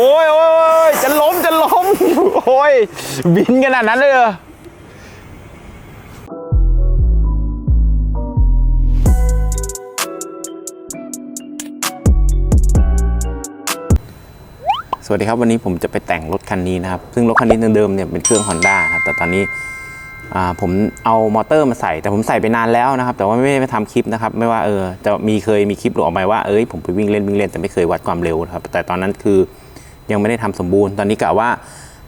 โอ้ยโอ้ยจะล้มจะล้ม โอ้ย บินขนาดนั้นเลยเหรอสวัสดีครับวันนี้ผมจะไปแต่งรถคันนี้นะครับ ซึ่งรถคันนี้เดิมเนี่ยเป็นเครื่อง Honda ครับแต่ตอนนี้ผมเอามอเตอร์มาใส่ แต่ผมใส่ไปนานแล้วนะครับ แต่ว่าไม่ได้ไปทำคลิปนะครับ ไม่ว่าเออจะมีเคยมีคลิปหลุดออกมาว่าเอ้ยผมไปวิ่งเล่นวิ่งเล่นแต่ไม่เคยวัดความเร็วครับแต่ตอนนั้นคือ ยังไม่ได้ทำสมบูรณ์ ตอนนี้กะว่า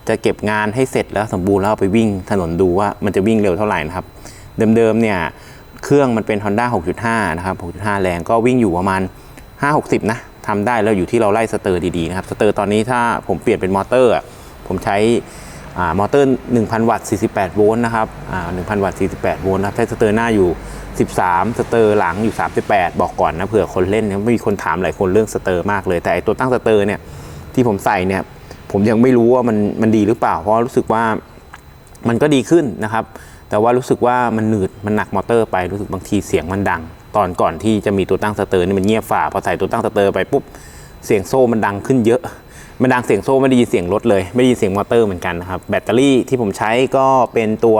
จะเก็บงานให้เสร็จแล้วสมบูรณ์แล้วไปวิ่งถนนดูว่ามันจะวิ่งเร็วเท่าไหร่นะครับ เดิมๆเนี่ยเครื่องมันเป็น Honda 6.5 นะครับ 6.5 แรงก็วิ่งอยู่ประมาณ 5-60 นะทำได้แล้วอยู่ที่เราไล่สเตอร์ดีๆนะครับ สเตอร์ตอนนี้ถ้าผมเปลี่ยนเป็นมอเตอร์ ผมใช้มอเตอร์ 1,000 วัตต์ 48 โวลต์นะครับอ่า1,000 วัตต์ 48 โวลต์นะครับใช้สเตอร์หน้าอยู่ 13 สเตอร์หลังอยู่ 38 บอกก่อนนะเผื่อคนเล่นเนี่ยไม่มีคนถามหลายคนเรื่องสเตอร์มากเลย แต่ตัวตั้งสเตอร์เนี่ย ที่ผมใส่เนี่ย ผมยังไม่รู้ว่ามันมันดีหรือเปล่า เพราะรู้สึกว่ามันก็ดีขึ้นนะครับ แต่ว่ารู้สึกว่ามันหนืดมันหนักมอเตอร์ไปรู้สึกบางทีเสียงมันดัง ตอนก่อนที่จะมีตัวตั้งสเตอร์นี่มันเงียบฝ่าพอใส่ตัวตั้งสเตอร์ไปปุ๊บเสียงโซ่มันดังขึ้นเยอะ มันดังเสียงโซ่ไม่ได้ยินเสียงรถเลย ไม่ได้ยินเสียงมอเตอร์เหมือนกันนะครับแบตเตอรี่ที่ผมใช้ก็เป็นตัว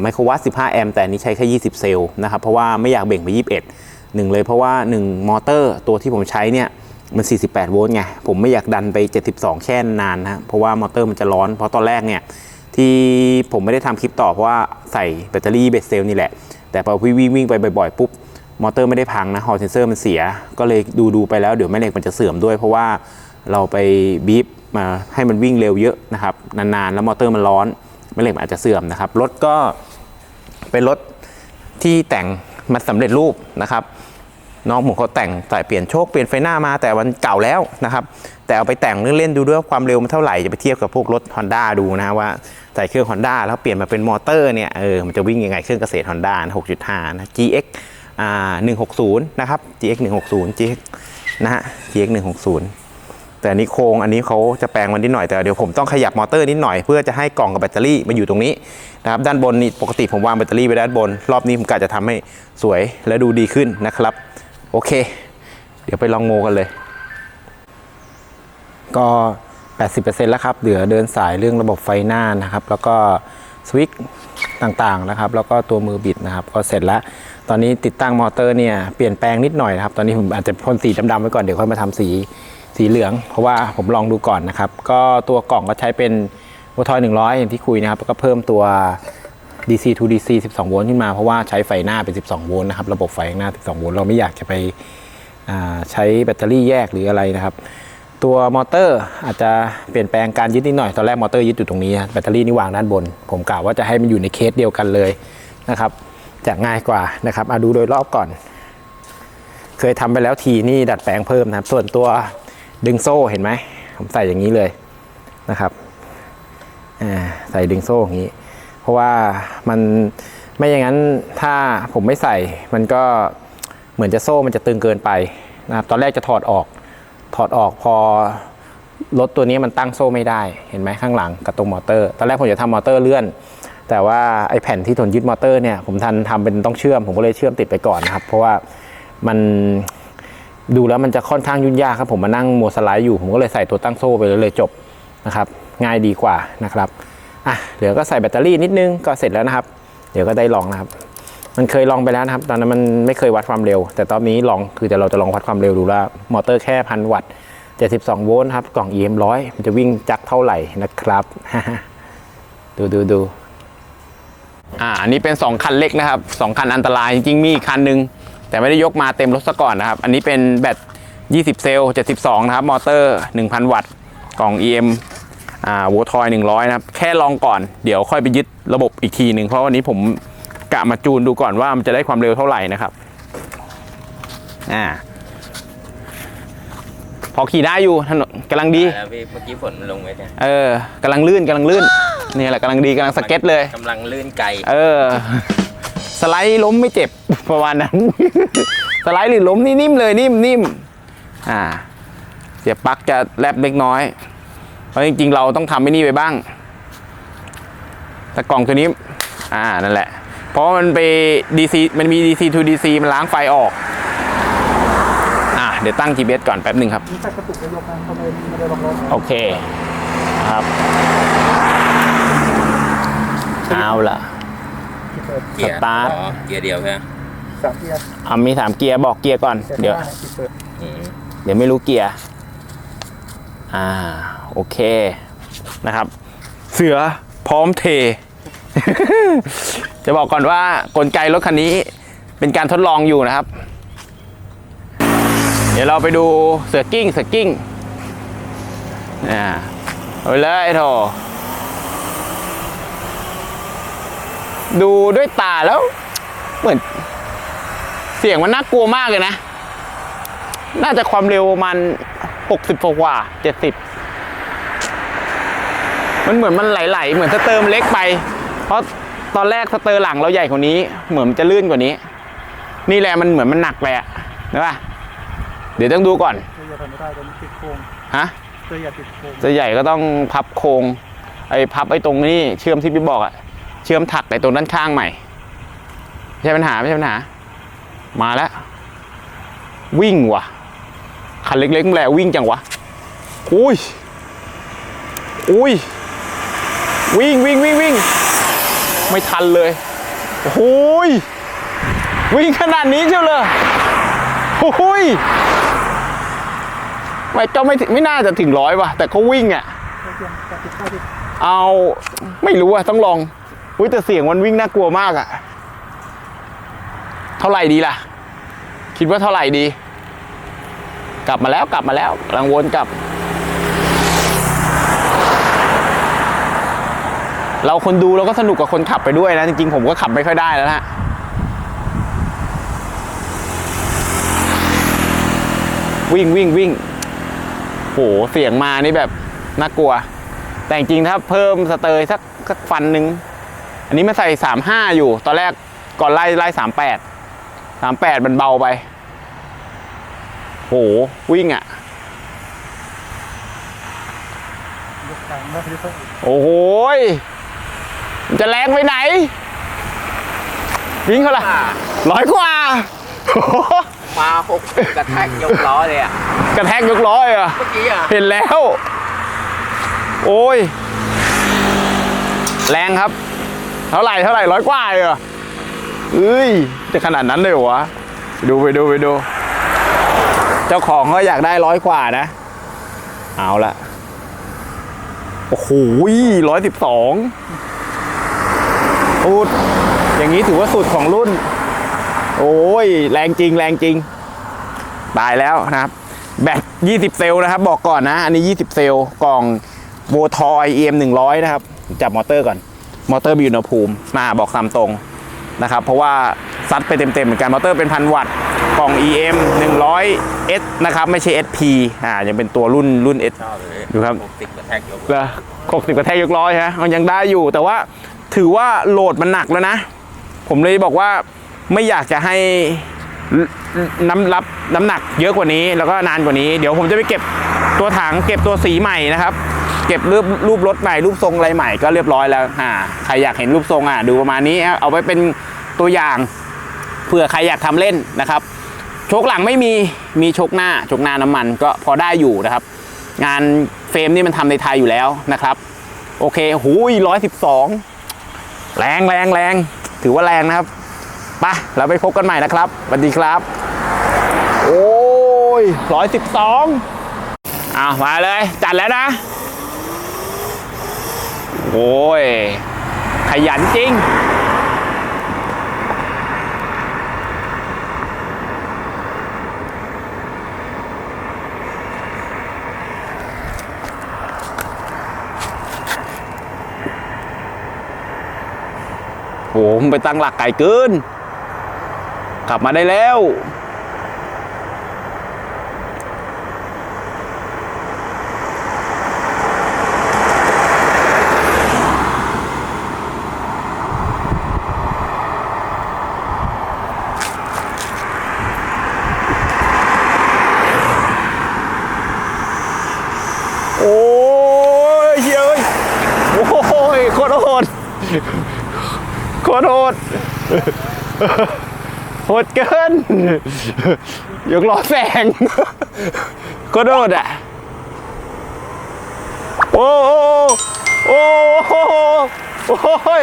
ไมโครวัตต์15 แอมป์แต่นนี้ใช้แค่ 20 เซลล์นะครับเพราะว่าไม่อยากเบ่งไป 21หนึ่งเลยเพราะว่า 1 มอเตอร์ตัวที่ผมใช้เนี่ย มัน 48 โวลต์ไง ผมไม่อยากดันไป 72 แช่นานนะเพราะว่ามอเตอร์มันจะร้อน เพราะตอนแรกเนี่ย ที่ผมไม่ได้ทำคลิปต่อเพราะว่าใส่แบตเตอรี่เบสเซลนี่แหละ แต่พอวิ่งวิ่งวิ่งไปบ่อยๆ ปุ๊บ มอเตอร์ไม่ได้พังนะ ฮอลเซนเซอร์มันเสีย ก็เลยดูดูไปแล้วเดี๋ยวแม่เหล็กมันจะเสื่อมด้วย เพราะว่าเราไปบีบมาให้มันวิ่งเร็วเยอะนะครับ นานๆ แล้วมอเตอร์มันร้อน แม่เหล็กมันอาจจะเสื่อมนะครับ รถก็เป็นรถที่แต่งมาสำเร็จรูปนะครับ น้องผมเขาแต่งใส่เปลี่ยนโชคเปลี่ยนไฟหน้ามาแต่มันเก่าแล้วนะครับ แต่เอาไปแต่งเล่นๆดูด้วยความเร็วมันเท่าไหร่จะไปเทียบกับพวกรถ Honda ดูนะว่าใส่เครื่อง Honda แล้วเปลี่ยนมาเป็นมอเตอร์เนี่ยเออมันจะวิ่งยังไงเครื่องเกษตร Honda นะ6.5 นะ GX อ่า160 นะครับ GX 160 GX นะฮะ GX 160 แต่อันนี้โครงอันนี้เขาจะแปลงมันนิดหน่อยแต่เดี๋ยวผมต้องขยับมอเตอร์นิดหน่อยเพื่อจะให้กล่องกับแบตเตอรี่มาอยู่ตรงนี้นะครับด้านบนนี่ปกติผมวางแบตเตอรี่ไว้ด้านบน รอบนี้ผมกะจะทำให้สวยและดูดีขึ้นนะครับ โอเค เดี๋ยวไปลองโมกันเลย ก็ 80%แล้วครับ เหลือเดินสายเรื่องระบบไฟหน้านะครับ แล้วก็สวิตช์ต่างๆนะครับ แล้วก็ตัวมือบิดนะครับ ก็เสร็จแล้ว ตอนนี้ติดตั้งมอเตอร์เนี่ย เปลี่ยนแปลงนิดหน่อยนะครับ ตอนนี้ผมอาจจะพ่นสีดำๆไว้ก่อน เดี๋ยวค่อยมาทำสีสีเหลือง เพราะว่าผมลองดูก่อนนะครับ ก็ตัวกล่องก็ใช้เป็นโวทอย100 อย่างที่คุยนะครับ แล้วก็เพิ่มตัว DC to DC 12 โวลต์ขึ้นมา เพราะว่าใช้ไฟหน้าเป็น 12 โวลต์นะครับ ระบบไฟข้างหน้า 12 โวลต์เราไม่อยากจะไปใช้แบตเตอรี่แยกหรืออะไรนะครับ ตัวมอเตอร์อาจจะเปลี่ยนแปลงการยึดนิดหน่อย ตอนแรกมอเตอร์ยึดอยู่ตรงนี้ แบตเตอรี่นี่วางด้านบน ผมกะว่าจะให้มันอยู่ในเคสเดียวกันเลยนะครับจะง่ายกว่านะครับเอาดูโดยรอบก่อน เคยทำไปแล้วทีนี่ดัดแปลงเพิ่มนะครับ ส่วนตัวดึงโซ่เห็นไหมผมใส่อย่างนี้เลยนะครับใส่ดึงโซ่อย่างนี้ ราะว่ามันไม่อย่างนั้นถ้าผมไม่ใส่มันก็เหมือนจะโซ่มันจะตึงเกินไปนะครับตอนแรกจะถอดออก ถอดออกพอรถตัวนี้มันตั้งโซ่ไม่ได้เห็นไหมข้างหลังกับตรงมอเตอร์ ตอนแรกผมจะทำมอเตอร์เลื่อน แต่ว่าไอ้แผ่นที่ทนยึดมอเตอร์เนี่ยผมทันทำเป็นต้องเชื่อมผมก็เลยเชื่อมติดไปก่อนนะครับ เพราะว่ามันดูแล้วมันจะค่อนข้างยุ่งยากครับผมมานั่งมัวสไลด์อยู่ ผมก็เลยใส่ตัวตั้งโซ่ไปเลยเลยจบนะครับ ง่ายดีกว่านะครับ อะเดี๋ยวก็ใส่แบตเตอรี่นิดนึงก็เสร็จแล้วนะครับ เดี๋ยวก็ได้ลองนะครับ มันเคยลองไปแล้วนะครับ ตอนนั้นมันไม่เคยวัดความเร็ว แต่ตอนนี้ลองคือแต่เราจะลองวัดความเร็วดูแล้วมอเตอร์แค่พันวัตต์72โวลต์ครับกล่อง EM 100มันจะวิ่งจักเท่าไหร่นะครับดูดูดูอ่าอันนี้เป็น 2 คันเล็กนะครับ 2 คันอันตรายจริงๆมีอีกคันหนึง แต่ไม่ได้ยกมาเต็มรถซะก่อนนะครับ อันนี้เป็นแบต 20 เซลล์ 72 นะครับ มอเตอร์ 1,000 วัตต์ กล่อง EM วัวทอย 100 นะครับ แค่ลองก่อนเดี๋ยวค่อยไปยึดระบบอีกทีหนึ่งเพราะวันนี้ผมกะมาจูนดูก่อนว่ามันจะได้ความเร็วเท่าไหร่นะครับอ่าพอขี่ได้อยู่ถนนกำลังดีแล้วพี่เมื่อกี้ฝนมันลงไหมเนี่ยเออกำลังลื่นกำลังลื่นนี่แหละกำลังดีกำลังสเก็ตเลยกำลังลื่นไกลเออ สไลด์ล้มไม่เจ็บประมาณนั้น สไลด์หรือล้มนี่นิ่มเลยนิ่มนิ่มอ่าเสียบปลั๊กจะแลบเล็กน้อย เพราะจริงๆ เราต้องทำไอ้นี่ไปบ้าง แต่กล่องตัวนี้ อ่า นั่นแหละ เพราะมันไป DC มันมี DC to DC มันล้างไฟออก อ่าเดี๋ยวตั้ง GPS ก่อนแป๊บหนึ่งครับ นี่แต่กระตุกจะยกนะเขาไม่ไม่ได้ล็อกรถโอเค ครับ เอาล่ะ ที่เปิดเกียร์สตาร์ท อ๋อเกียร์เดียวใช่ไหมสามเกียร์เอามีสามเกียร์บอกเกียร์ก่อนแต่เดี๋ยวข้างหน้าที่เปิดอืมเดี๋ยวไม่รู้เกียร์ อ่า โอเคนะครับ เสือพร้อมเท จะบอกก่อนว่ากลไกรถคันนี้เป็นการทดลองอยู่นะครับ เดี๋ยวเราไปดูเสือกิ้งเสือกิ้งอ่าเอาเลยโถดูด้วยตาแล้ว เหมือน เสียงมันน่ากลัวมากเลยนะ น่าจะความเร็วประมาณหกสิบกว่าเจ็ดสิบ มันเหมือนมันไหลๆ เหมือนสเตอร์มนเล็กไป เพราะตอนแรกสเตอร์หลังเราใหญ่กว่านี้ เหมือนมันจะลื่นกว่านี้ นี่แหละมันเหมือนมันหนักไปอะนะป่ะเดี๋ยวต้องดูก่อนเสื้อทำไม่ได้ตอนนี้ติดโครงฮะเสื้ออย่าติดโครงจะใหญ่ก็ต้องพับโครงไอ้พับไอ้ตรงนี้เชื่อมที่พี่บอกอะเชื่อมถักไอ้ตรงด้านข้างใหม่ไม่ใช่ปัญหาไม่ใช่ปัญหา มาแล้ว วิ่งว่ะคันเล็กๆแหละวิ่งจังวะอุ้ยอุ้ย วิ่งวิ่งวิ่งวิ่งไม่ทันเลยโอ้โหยวิ่งขนาดนี้เชียวเลยโอ้โหยไม่ก็ไม่ไม่น่าจะถึงร้อยว่ะ แต่เขาวิ่งอะเอาวติดเอาไม่รู้อะต้องลองอุ้ยแต่เสียงมันวิ่งน่ากลัวมากอะเท่าไหร่ดีล่ะ คิดว่าเท่าไหร่ดี กลับมาแล้วกลับมาแล้วกำลังวนกลับ เราคนดูเราก็สนุกกับคนขับไปด้วยนะ จริงๆ ผมก็ขับไม่ค่อยได้แล้วนะฮะวิ่งวิ่งวิ่งโหเสียงมานี่แบบน่ากลัว แต่จริงๆถ้าเพิ่มสเตอร์สักสักฟันหนึ่งอันนี้มันใส่สามห้าอยู่ ตอนแรกก่อนไล่ไล่สามแปดสามแปดมันเบาไป โหวิ่งอะยกกลางแล้วที่เปิดโอ้โห จะแรงไปไหน วิ่งเขาละร้อยกว่าโอ้โหมาหกกระแทกยกล้อเลยอะ กระแทกยกล้อเลยเหรอเมื่อกี้อะ เห็นแล้ว โอ้ย แรงครับ เท่าไหร่เท่าไหร่ร้อยกว่าเลยเหรอเอ้ย จะขนาดนั้นเลยเหรอวะไปดูไปดูไปดู เจ้าของก็อยากได้ร้อยกว่านะ เอาละโอ้โหร้อยสิบสอง พูดอย่างนี้ถือว่าสุดของรุ่น โอ้ย แรงจริงแรงจริง ตายแล้วนะครับ แบต20 เซลล์นะครับ บอกก่อนนะ อันนี้ 20 เซลล์กล่องโวทอย EM 100นะครับ จับมอเตอร์ก่อน มอเตอร์มีอุณหภูมิมาบอกตามตรงนะครับ เพราะว่าซัดไปเต็มๆเหมือนกันมอเตอร์เป็นพันวัตต์กล่อง EM 100 S นะครับ ไม่ใช่ SP อ่ายังเป็นตัวรุ่นรุ่น S ชอบเลยดูครับหกสิบกระแทกยกเหรอหกสิบกระแทกยกร้อยฮะมันยังได้อยู่แต่ว่า ถือว่าโหลดมันหนักแล้วนะ ผมเลยบอกว่าไม่อยากจะให้น้ำรับน้ำหนักเยอะกว่านี้แล้วก็นานกว่านี้ เดี๋ยวผมจะไปเก็บตัวถังเก็บตัวสีใหม่นะครับ เก็บรูปรูปรถใหม่รูปทรงอะไรใหม่ก็เรียบร้อยแล้วอ่าใครอยากเห็นรูปทรงอะดูประมาณนี้เอาไว้เป็นตัวอย่างเผื่อใครอยากทำเล่นนะครับโชคหลังไม่มีมีโชคหน้าโชคหน้าน้ำมันก็พอได้อยู่นะครับ งานเฟรมนี่มันทำในไทยอยู่แล้วนะครับ โอเคหูยร้อยสิบสอง แรงแรงแรงถือว่าแรงนะครับไปเราไปพบกันใหม่นะครับสวัสดีครับ โอ้ยร้อยสิบสองอ้าวมาเลย จัดแล้วนะ โอ้ย ขยันจริง โหผมไปตั้งหลักไก่เกิน กลับมาได้แล้ว โอ้ยเฮ้ยโอ้ยโคตรโหด ตรโหดโหดเกิน ยกล้อแสงก็โหดอะ โอ้โหโอ้โหโอ้ย